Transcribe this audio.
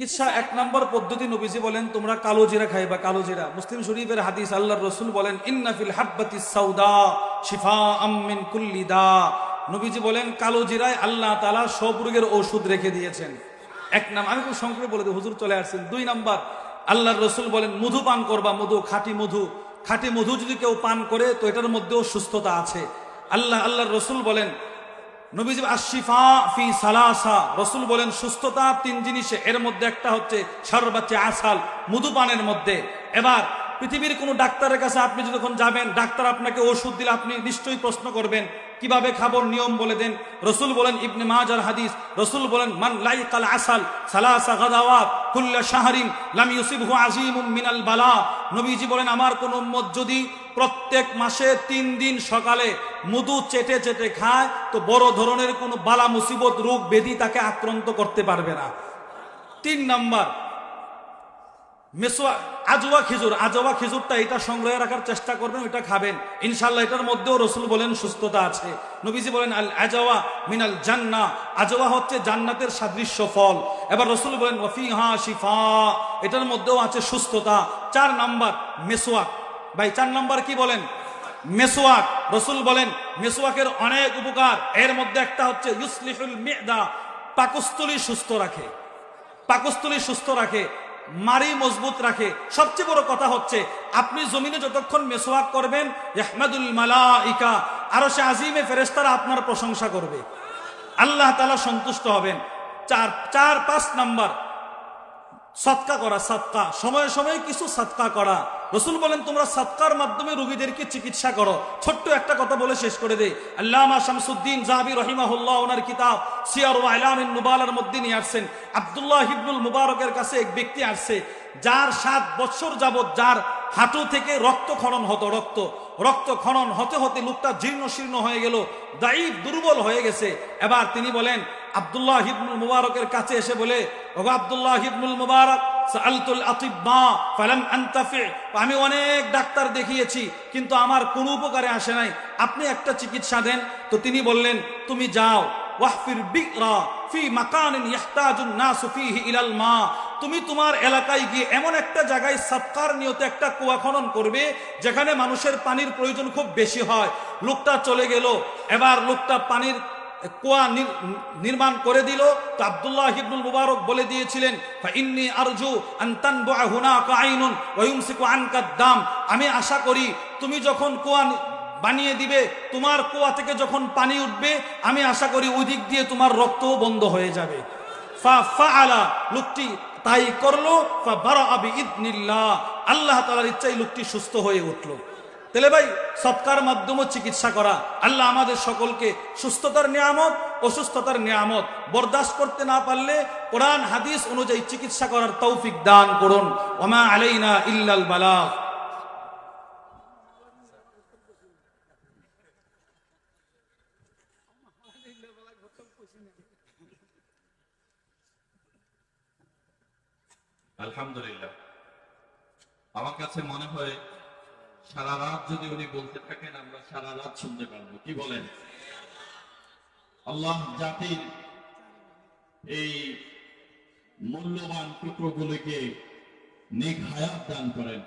চিকিৎসা এক নম্বর পদ্ধতি নবীজি বলেন, তোমরা কালো জিরা খাইবা, কালো জিরা। মুসলিম শরীফের হাদিস আল্লাহর রসুল বলেন ইন্নাফিল হাব্বাতি সৌদা শিফা আমিন কুল্লিদা নবীজি বলেন, কালো জিরায় আল্লাহ তালা সব রোগের ওষুধ রেখে দিয়েছেন। এক নাম, আমি খুব সংক্ষেপে বলে দিই, হুজুর চলে আসছেন। দুই নাম্বার, আল্লাহর রসুল বলেন, মধু পান করবা, মধু, খাঁটি মধু। খাঁটি মধু যদি কেউ পান করে, তো এটার মধ্যেও সুস্থতা আছে। আল্লাহ, আল্লাহর রসুল বলেন নবীজি আশিফা ফি সালাসা। রসুল বলেন, সুস্থতা তিন জিনিসে। এর মধ্যে একটা হচ্ছে সর্বাচ্চে আসাল মধুপানের মধ্যে। এবার, পৃথিবীর কোনো ডাক্তারের কাছে আপনি যখন যাবেন, ডাক্তার আপনাকে ওষুধ দিলে আপনি নিশ্চয়ই প্রশ্ন করবেন কীভাবে খাব নিয়ম বলে দেন? রসুল বলেন, ইবনে মাজার হাদিস, রসুল বলেন, মান লাইকাল আসাল সালাসা গাদাওয়াত কুল্লা শাহরিন লাম ইউসিবহু আজিমুম মিনাল বালা। নবীজি বলেন, আমার কোন উম্মত যদি প্রত্যেক মাসে তিন দিন সকালে মধু চেটে চেটে খায়, তো বড় ধরনের কোনো বালা মুসিবত, রোগ বেদি তাকে আক্রান্ত করতে পারবে না। তিন নাম্বার মেসোয়া, আজওয়া খেজুর, আজওয়া খেজুরটা এটা সংগ্রহে রাখার চেষ্টা করবেন, ওইটা খাবেন। ইনশাল্লাহ এটার মধ্যেও রসুল বলেন সুস্থতা আছে। নবীজি বলেন, আল আজওয়া মিনাল জান্না। আজওয়া হচ্ছে জান্নাতের সাদৃশ্য ফল। এবার রসুল বলেন, ওয়াফিহা শিফা। এটার মধ্যেও আছে সুস্থতা। চার নাম্বার মেসোয়াক ভাই, চার নাম্বার কি বলেন? মেসোয়াক রসুল বলেন, মেসোয়াকের অনেক উপকার। এর মধ্যে একটা হচ্ছে, ইউসলিহুল মেদা। পাকস্থলী সুস্থ রাখে। পাকস্থলী সুস্থ রাখে। মারি মজবুত রাখে। সবচেয়ে বড় কথা হচ্ছে, আপনি জমিনে যতক্ষণ মেসোয়াক করবেন রেহমাদুল মালাইকা আরও সে আজিমে ফেরেস্তারা আপনার প্রশংসা করবে। আল্লাহ তালা সন্তুষ্ট হবেন। চার চার, পাঁচ নাম্বার সৎকা করা সৎকা সময়ে সময়ে কিছু সৎকা করা। রসুল বলেন, তোমরা সৎকার মাধ্যমে রোগীদেরকে চিকিৎসা করো। ছোট্ট একটা কথা বলে শেষ করে দেই। আল্লামা শামসুদ্দিন জাহাবি রহিমাহুল্লাহ ওনার কিতাব সিয়ার আলামিন মধ্যে নিয়ে আসছেন। আব্দুল্লাহ মুবারকের কাছে এক ব্যক্তি আসছে, যার সাত বছর যাবত যার হাঁটু থেকে রক্ত খনন হতো, রক্ত। রক্ত খনন হতে হতে লোকটা জীর্ণ শীর্ণ হয়ে গেল, দায়ী, দুর্বল হয়ে গেছে। এবার তিনি বলেন, আব্দুল্লাহ হিবনুল মুবারকের কাছে এসে বলে ওগো আব্দুল্লাহ হিবনুল মুবারক, সাআলতুল আতিব্বা, ফালাম আমি অনেক ডাক্তার দেখিয়েছি, কিন্তু আমার কোনো উপকারে আসে নাই। আপনি একটা চিকিৎসা দেন। তো তিনি বললেন, তুমি যাও, ওয়াহফির বিকরা ফি মাকানিন ইয়াহতাজুন নাসু ফীহি ইলাল মা। তুমি তোমার এলাকায় গিয়ে এমন একটা জায়গায় সৎকার নিয়তে একটা কুয়া খনন করবে, যেখানে মানুষের পানির প্রয়োজন খুব বেশি হয়। লোকটা চলে গেল। এবার লোকটা পানির কুয়া নির্মাণ করে দিল। তো আবদুল্লাহ ইবনুল মুবারক বলে দিয়েছিলেন ইন্নি আরজু দাম আমি আশা করি, তুমি যখন কুয়া বানিয়ে দিবে, তোমার কুয়া থেকে যখন পানি উঠবে, আমি আশা করি ওই দিক দিয়ে তোমার রক্তও বন্ধ হয়ে যাবে। ফা ফাআলা, লোকটি তাই করল, ফা বারাআ বিইذনিল্লাহ আল্লাহ তালার ইচ্ছায় লোকটি সুস্থ হয়ে উঠল। তাহলে ভাই, সৎকার মাধ্যমে চিকিৎসা করা। আল্লাহ আমাদের সকলকে সুস্থতার নিয়ামত, অসুস্থতার নিয়ামত বরদাস্ত করতে না পারলে কোরআন, হাদিস অনুযায়ী চিকিৎসা করার তৌফিক দান করুন। ওমা আলাইনা ইল্লাল বালাগ আলহামদুলিল্লাহ। আমার কাছে মনে হয় সারা রাত যদি উনি বলতে থাকেন, আমরা সারা রাত শুনতে পারব। কি বলেন? আল্লাহ জাতির এই মূল্যবান টুকরোগুলিকে গুলিকে নিঘায়াত দান করেন।